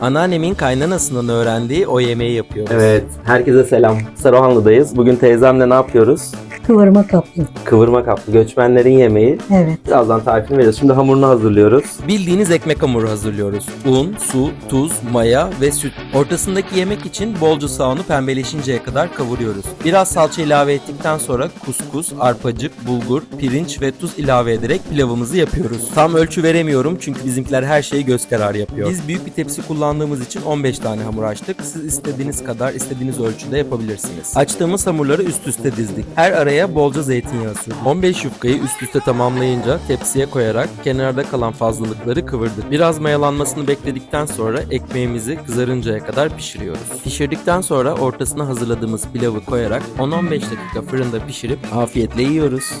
Anneannemin kaynanasının öğrendiği o yemeği yapıyoruz. Evet, herkese selam. Saruhanlı'dayız. Bugün teyzemle ne yapıyoruz? Kıvırma kaplı. Kıvırma kaplı göçmenlerin yemeği. Evet. Birazdan tarifini vereceğiz. Şimdi hamurunu hazırlıyoruz. Bildiğiniz ekmek hamuru hazırlıyoruz. Un, su, tuz, maya ve süt. Ortasındaki yemek için bolca soğanı pembeleşinceye kadar kavuruyoruz. Biraz salça ilave ettikten sonra kuskus, arpacık, bulgur, pirinç ve tuz ilave ederek pilavımızı yapıyoruz. Tam ölçü veremiyorum çünkü bizimkiler her şeyi göz kararı yapıyor. Biz büyük bir tepsi kullandığımız için 15 tane hamur açtık. Siz istediğiniz kadar, istediğiniz ölçüde yapabilirsiniz. Açtığımız hamurları üst üste dizdik. Her araya bolca zeytinyağı sürdük. 15 yufkayı üst üste tamamlayınca tepsiye koyarak kenarda kalan fazlalıkları kıvırdık. Biraz mayalanmasını bekledikten sonra ekmeğimizi kızarıncaya kadar pişiriyoruz. Pişirdikten sonra ortasına hazırladığımız pilavı koyarak 10-15 dakika fırında pişirip afiyetle yiyoruz.